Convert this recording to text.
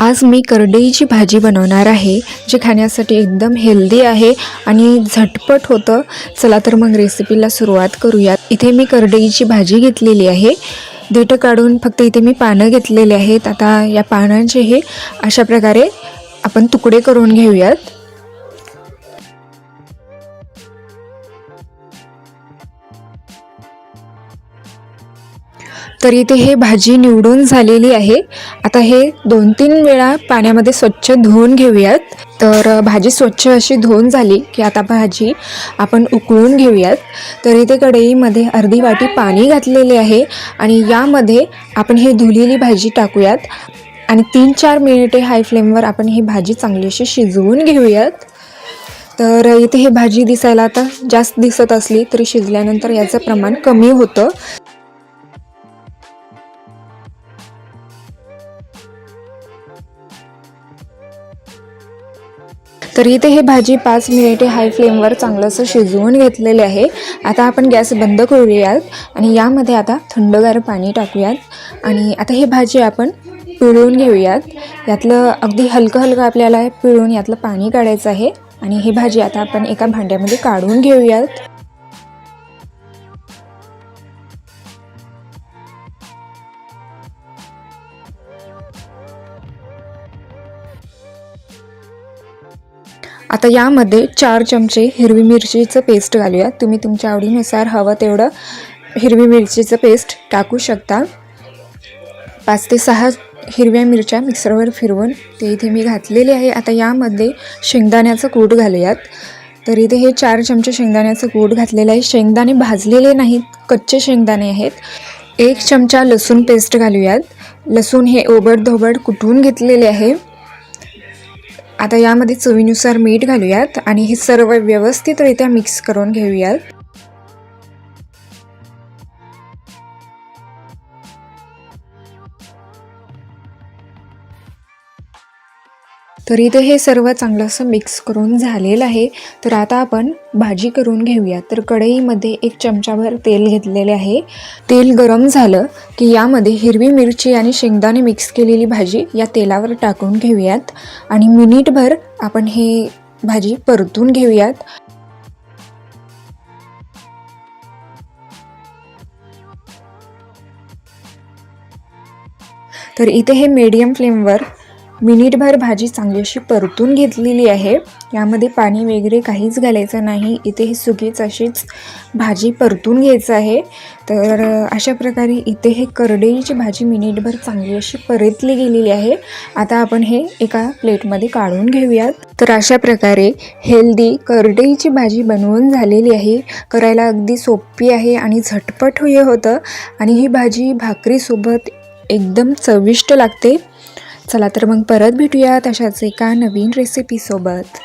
आज मी करडईची भाजी बनवणार आहे जी खाण्यासाठी एकदम हेल्दी आहे आणि झटपट होतं. चला तर मग रेसिपीला सुरुवात करूयात. इथे मी करडईची भाजी घेतलेली आहे. देठं काढून फक्त इथे मी पानं घेतलेले आहेत. आता या पानांचे हे अशा प्रकारे आपण तुकडे करून घेऊयात. तर इथे हे भाजी निवडून झालेली आहे. आता हे दोन तीन वेळा पाण्यामध्ये स्वच्छ धुवून घेऊयात. तर भाजी स्वच्छ अशी धुवून झाली की आता भाजी आपण उकळून घेऊयात. तर इथे कढईमध्ये अर्धी वाटी पाणी घातलेले आहे आणि यामध्ये आपण हे धुलेली भाजी टाकूयात. आणि तीन चार मिनिटे हाय फ्लेमवर आपण ही भाजी चांगली अशी शिजवून घेऊयात. तर इथे ही भाजी दिसायला आता जास्त दिसत असली तरी शिजल्यानंतर याचं प्रमाण कमी होतं. तर इथे हे भाजी पाच मिनिटे हाय फ्लेमवर चांगलंसं शिजवून घेतलेले आहे. आता आपण गॅस बंद करूयात आणि यामध्ये आता थंडगार पाणी टाकूयात. आणि आता ही भाजी आपण पिळून घेऊयात. यातलं अगदी हलकं हलकं आपल्याला पिळून यातलं पाणी काढायचं आहे. आणि ही भाजी आता आपण एका भांड्यामध्ये काढून घेऊयात. आता यामध्ये चार चमचे हिरवी मिरचीचं पेस्ट घालूया. तुम्ही तुमच्या आवडीनुसार हवं तेवढं हिरवी मिरचीचं पेस्ट टाकू शकता. पाच ते सहा हिरव्या मिरच्या मिक्सरवर फिरवून ते इथे मी घातलेले आहे. आता यामध्ये शेंगदाण्याचं कूट घालूयात. तर इथे हे चार चमचे शेंगदाण्याचं कूट घातलेलं आहे. शेंगदाणे भाजलेले नाहीत कच्चे शेंगदाणे आहेत. एक चमचा लसूण पेस्ट घालूयात. लसूण हे ओबड कुटून घेतलेले आहे. आता यामध्ये चवीनुसार मीठ घालूयात आणि हे सर्व व्यवस्थितरित्या मिक्स करून घेऊयात. तर इथे हे सर्व चांगलं असं मिक्स करून झालेलं आहे. तर आता आपण भाजी करून घेऊया. तर कढईमध्ये एक चमचाभर तेल घेतलेले आहे. तेल गरम झालं की यामध्ये हिरवी मिरची आणि शेंगदाणे मिक्स केलेली भाजी या तेलावर टाकून घेऊयात. आणि मिनिटभर आपण हे भाजी परतून घेऊयात. तर इथे हे मीडियम फ्लेमवर मिनिटभर भाजी चांगली अशी परतून घेतलेली आहे. यामध्ये पाणी वगैरे काहीच घालायचं नाही. इथे ही सुकीच अशीच भाजी परतून घ्यायचं आहे. तर अशा प्रकारे इथे हे करडईची भाजी मिनिटभर चांगली अशी परतली गेलेली आहे. आता आपण हे एका प्लेटमध्ये काढून घेऊयात. तर अशा प्रकारे हेल्दी करडईची भाजी बनवून झालेली आहे. करायला अगदी सोपी आहे आणि झटपट हे होतं. आणि ही भाजी भाकरीसोबत एकदम चविष्ट लागते. चला तर मग परत भेटूया अशाच एका नवीन रेसिपीसोबत